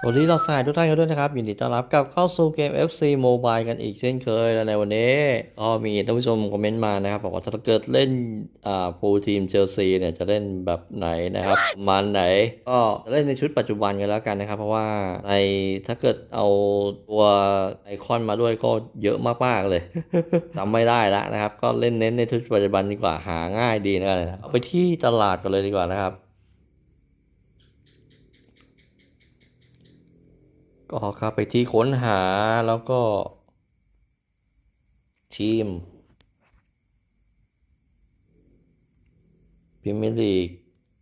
สวัสดีเราสายทุกท่านกันด้วยนะครับยินดีต้อนรับกลับเข้าสู่เกม FC Mobile กันอีกเช่นเคยและในวันนี้ก็มีท่านผู้ชมคอมเมนต์มานะครับบอกว่าถ้าเกิดเล่นอ่าฟูลทีมเชลซีเนี่ยจะเล่นแบบไหนนะครับมันไหนก็จะเล่นในชุดปัจจุบันกันแล้วกันนะครับ เพราะว่าในถ้าเกิดเอาตัวไอคอนมาด้วยก็เยอะมากๆเลยจำไม่ได้แล้วนะครับ ก็เล่นเน้นในชุดปัจจุบันดีกว่าหาง่ายดีนะครับเอาไปที่ตลาดกันเลยดีกว่านะครับ ก็เข้าไปที่ค้นหาแล้วก็ทีมพรีเมลีก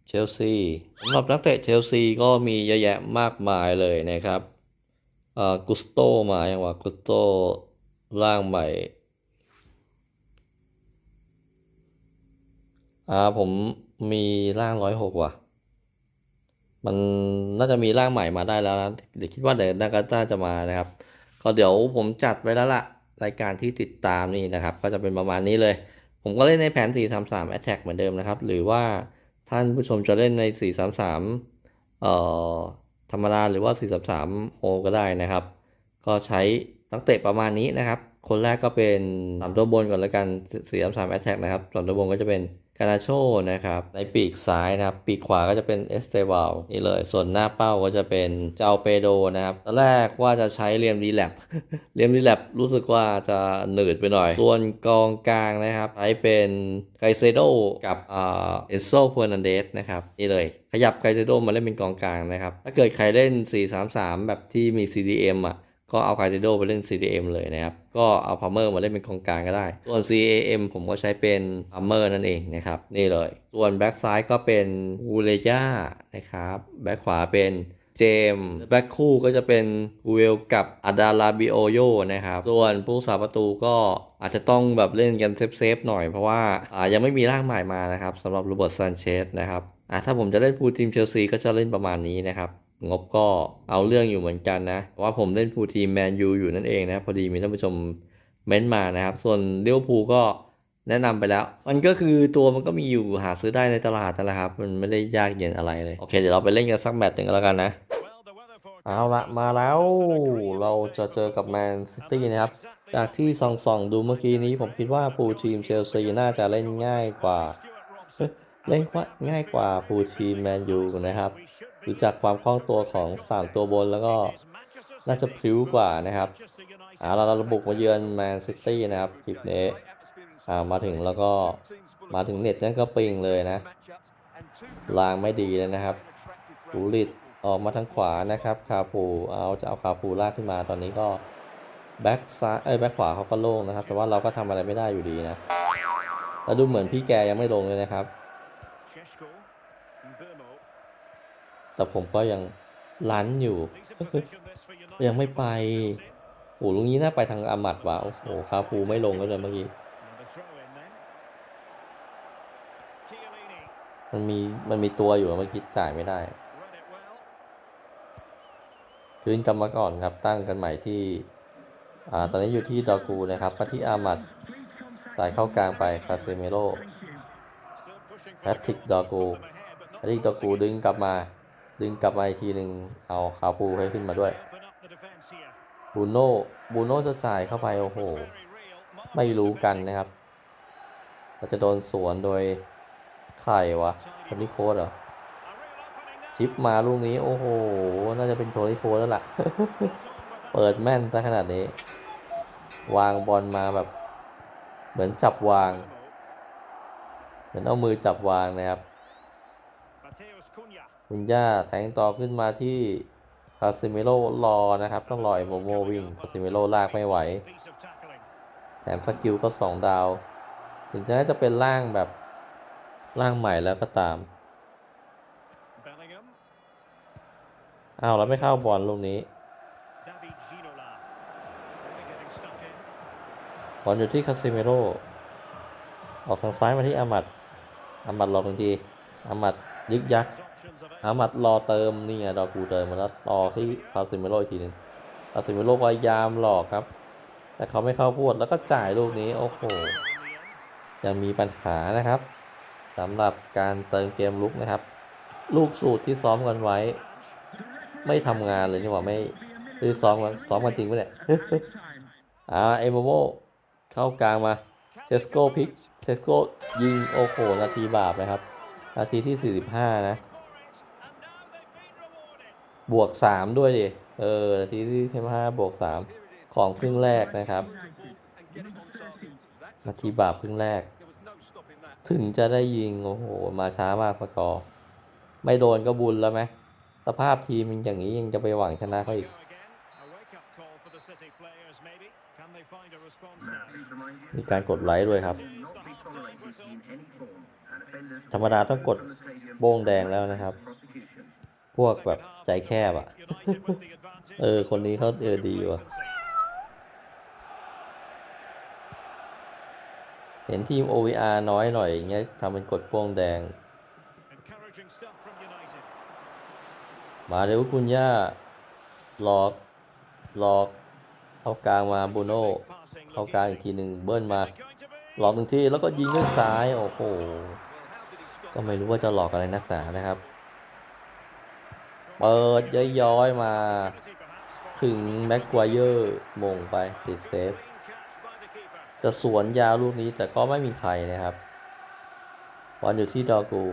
เชลซีสำหรับนักเตะเชลซีก็มีเยอะแยะมากมายเลยนะครับกุสโตมาอย่างว่ากุสโตร่างใหม่อ่าผมมีร่างร้อยหกว่ะ มันน่าจะมีร่างใหม่มาได้แล้วนะเดี๋ยวคิดว่าเดี๋ยวนาการ่าจะมานะครับ ก็เดี๋ยวผมจัดไว้แล้วล่ะรายการที่ติดตามนี่นะครับ ก็จะเป็นประมาณนี้เลย ผมก็เล่นในแผน 433 Attack เหมือนเดิมนะครับ หรือว่าท่านผู้ชมจะเล่นใน 433เอ่อธรรมดาหรือว่า 433โฮก็ได้นะครับ ก็ใช้ตั้งเตะประมาณนี้นะครับ คนแรกก็เป็นสามตัวบนก่อนแล้วกัน 433 Attack นะครับสามตัวบนก็จะเป็น กานาโชนะครับในปีกซ้ายนะครับ ปีกขวาก็จะเป็นเอสเตวาลนี่เลย ส่วนหน้าเป้าก็จะเป็นเจ้าเปโดนะครับตอนแรกว่าจะใช้เรียมดีแลบเรียมดีแลบรู้สึกว่าจะหนืดไปหน่อย ส่วนกองกลางนะครับใช้เป็นไกเซโดกับอ่าเอโซเฟอร์นันเดสนะครับนี่เลย ขยับไกเซโดมาเล่นเป็นกองกลางนะครับ ถ้าเกิดใครเล่น 4-3-3 แบบที่มี CDM อะ ก็เอาไกเซโดไปเล่น CDM เลยนะครับ ก็เอาพัมเมอร์มาเล่นเป็นกองกลางก็ได้ ส่วน CAM ผมก็ใช้เป็นพัมเมอร์นั่นเองนะครับ นี่เลย ส่วนแบ็กซ้ายก็เป็นอูเลย่านะครับ แบ็กขวาเป็นเจมส์แบ็กคู่ก็จะเป็นอูเวลกับอาดาลาบิโอโยนะครับ ส่วนผู้สาประตูก็อาจจะต้องแบบเล่นกันเซฟๆหน่อยเพราะว่าอ่ายังไม่มีร่างใหม่มานะครับสำหรับโรเบิร์ตซันเชสนะครับถ้าผมจะเล่นฟูลทีมเชลซีก็จะเล่นประมาณนี้นะครับ งบก็เอาเรื่องอยู่เหมือนกันนะ ว่าผมเล่นฟูทีมแมนยูอยู่นั่นเองนะพอดีมีท่านผู้ชมเม้นต์มานะครับ ส่วนเลี้ยวภูก็แนะนำไปแล้ว มันก็คือตัวมันก็มีอยู่หาซื้อได้ในตลาดนั่นแหละครับ มันไม่ได้ยากเย็นอะไรเลย โอเคเดี๋ยวเราไปเล่นกันสักแมตช์หนึ่งแล้วกันนะ เอาละมาแล้วเราจะเจอกับแมนซิตี้นะครับ จากที่ส่องๆดูเมื่อกี้นี้ผมคิดว่าฟูลทีมเชลซีน่าจะเล่นง่ายกว่า เล่นว่าง่ายกว่าฟูลทีแมนยูนะครับดูจากความคล่องตัวของ 3 ตัวบนแล้วก็น่าจะพริ้วกว่านะครับเอาเราเราบุกมาเยือนแมนซิตี้นะครับคลิปนี้อ่ามาถึงแล้วก็มาถึงเน็ตนั่นก็ปิงเลยนะรางไม่ดีเลยนะครับปูริดออกมาทางขวานะครับคาปูเอาจะเอาคาปูลากขึ้นมาตอนนี้ก็แบ็กซ้ายเอ้ยแบ็กขวาเขาก็โล่งนะครับ แต่ว่าเราก็ทำอะไรไม่ได้อยู่ดีนะแล้วดูเหมือนพี่แกยังไม่ลงเลยนะครับ แต่ผมก็ยังลั้นอยู่ ยังไม่ไปโอ้ลุงนี้น่าไปทางอามัดว่ะโอ้โหคาปูไม่ลงก็เลยเมื่อกี้มันมีมันมีตัวอยู่เมื่อกี้จ่ายไม่ได้ คืนกลับมาก่อนครับ ตั้งกันใหม่ที่อ่าตอนนี้อยู่ที่ดอกูนะครับมาที่อามัดสายเข้ากลางไปคาเซเมโรแพทริกดอกู แพทริกดอกูดึงกลับมา ดึงกลับมาอีกทีหนึ่งเอาคาปูให้ขึ้นมาด้วยบูโน่บูโน่จะจ่ายเข้าไปโอ้โห ไม่รู้กันนะครับเราจะโดนสวนโดยใครวะคนที่โค้ดเหรอชิปมาลูกนี้โอ้โห น่าจะเป็นโทนี่โค้ดแล้วล่ะ เปิดแม่นซะขนาดนี้ วางบอลมาแบบ เหมือนจับวาง เหมือนเอามือจับวางนะครับ คุณย่าแทงต่อขึ้นมาที่คาซิเมโร่รอนะครับ ต้องรอไอโมโมวิ่งคาซิเมโร่ลากไม่ไหวแถมสกิลก็สองดาว ถึงจะน่าจะเป็นร่างแบบร่างใหม่แล้วก็ตาม อ้าวแล้วไม่เข้าบอลลูกนี้บอลอยู่ที่คาซิเมโร่ออกทางซ้ายมาที่อามัดอามัดรอกทันทีอามัดยึกยัก อามัดรอเติมนี่ไงดอกูเติมมาแล้วรอที่คาซิเมโร่อีกทีนึงคาซิเมโร่พยายามหลอกครับ แต่เขาไม่เข้าพูดแล้วก็จ่ายลูกนี้โอ้โหยังมีปัญหานะครับสำหรับการเติมเกมลุกนะครับ ลูกสูตรที่ซ้อมกันไว้ ไม่ทำงานเลยนี่หว่าไม่คือซ้อมกันซ้อมกันจริงปะเนี่ยอ่าเอโมโมเข้ากลางมาเซสโกพิกเซสโกยิงโอ้โหนาทีบาปนะครับ นาทีที่ 45 นะ บวก 3 ด้วยดิเออนาทีที่45บวก 3 ของครึ่งแรกนะครับนาทีบาปครึ่งแรก ถึงจะได้ยิง โอ้โห มาช้ามากสกอร์ ไม่โดนก็บุญแล้วไหมสภาพทีมมันอย่างนี้ยังจะไปหวังชนะเขาอีกมีการกดไลค์ด้วยครับ ธรรมดาต้องกดโบ้งแดงแล้วนะครับ พวกแบบใจแคบอะเออ คนนี้เขาเออดีว่ะ เห็นทีม OVR น้อยหน่อยอย่างเงี้ยทำเป็นกดโป้งแดง มาเร็วคุณย่าหลอกหลอกเข้ากลางมาบูโน่เข้ากลางอีกทีหนึ่งเบิ้ลมา หลอกหนึ่งทีแล้วก็ยิงด้วยซ้าย โอ้โห ก็ไม่รู้ว่าจะหลอกอะไรนักหนานะครับ เปิดย้อยๆมา ถึงแม็กควายเยอร์มงไปติดเซฟจะสวนยาวลูกนี้แต่ก็ไม่มีใครนะครับบอลอยู่ที่ดอกู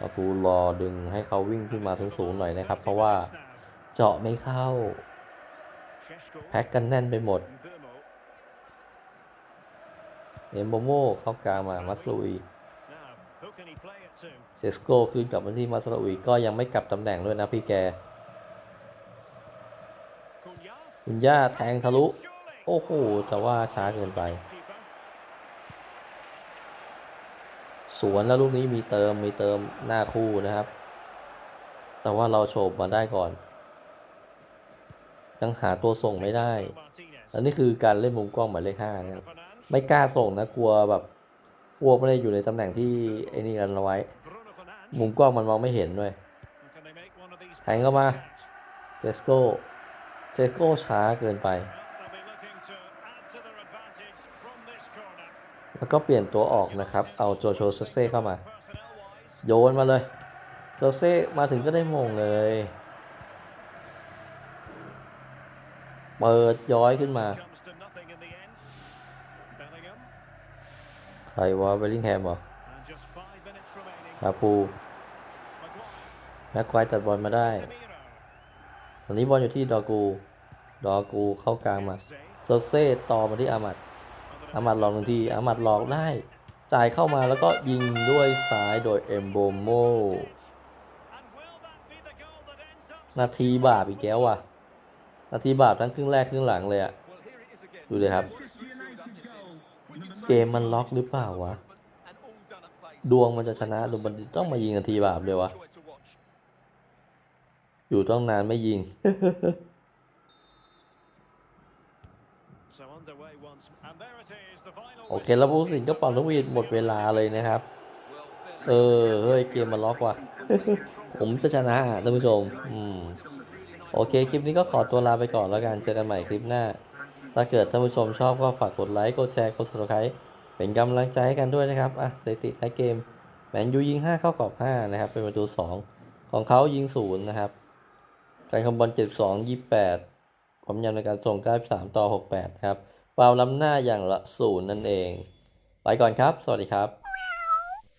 ดอกูรอดึงให้เขาวิ่งขึ้นมาสูงๆหน่อยนะครับ เพราะว่าเจาะไม่เข้า แพ็กกันแน่นไปหมดเอมโบโมเข้ากลางมามัสลุย เซสโกขึ้นกลับมาที่มัสลุยก็ยังไม่กลับตำแหน่งด้วยนะพี่แก คุณย่าแทงทะลุ โอ้โห แต่ว่าช้าเกินไป สวนแล้วลูกนี้มีเติมมีเติมหน้าคู่นะครับ แต่ว่าเราโฉบมาได้ก่อน ยังหาตัวส่งไม่ได้ อันนี้คือการเล่นมุมกล้องหมายเลขห้านะครับ ไม่กล้าส่งนะกลัวแบบ พวกไม่ได้อยู่ในตำแหน่งที่ไอ้นี่กันเอาไว้ มุมกล้องมันมองไม่เห็นด้วยแทงเข้ามาเซสโกเซสโกช้าเกินไป แล้วก็เปลี่ยนตัวออกนะครับ เอาโจโชเซเซ่เข้ามา โยนมาเลยเซเซ่มาถึงก็ได้มงเลย เปิดย้อยขึ้นมา ใครวะเบลลิงแฮมเหรอคาปูแม็กควายตัดบอลมาได้ตอนนี้บอลอยู่ที่ดอกู ดอกูเข้ากลางมาเซอร์เซ่ต่อมาที่อามัดอามัดหลอกหนึ่งทีอามัดหลอกได้ จ่ายเข้ามาแล้วก็ยิงด้วยซ้ายโดยเอมโบโมนาทีบาปอีกแล้วว่ะ นาทีบาปทั้งครึ่งแรกครึ่งหลังเลยอะดูเลยครับ เกมมันล็อกหรือเปล่าวะ ดวงมันจะชนะหรือมันต้องมายิงนาทีบาปเลยวะ อยู่ต้องนานไม่ยิง โอเค แล้วผู้ตัดสินก็เป่านกหวีดหมดเวลาเลยนะครับ เออ เฮ้ย เกมมันล็อกว่ะ ผมจะชนะท่านผู้ชม อืม โอเค คลิปนี้ก็ขอตัวลาไปก่อนแล้วกัน เจอกันใหม่คลิปหน้า ถ้าเกิดท่านผู้ชมชอบก็ฝากกดไลค์ กดแชร์ กด subscribe เป็นกำลังใจให้กันด้วยนะครับ อะสถิติท้ายเกม แมนยูยิง 5 เข้ากรอบ 5 นะครับ เป็นประตู 2 ของเขายิง 0 นะครับ การคอมบอล72 28 ความยาวในการส่ง93ต่อ 68 ครับฟาวล์ล้ำหน้าอย่างละ 0 นั่นเอง ไปก่อนครับ สวัสดีครับ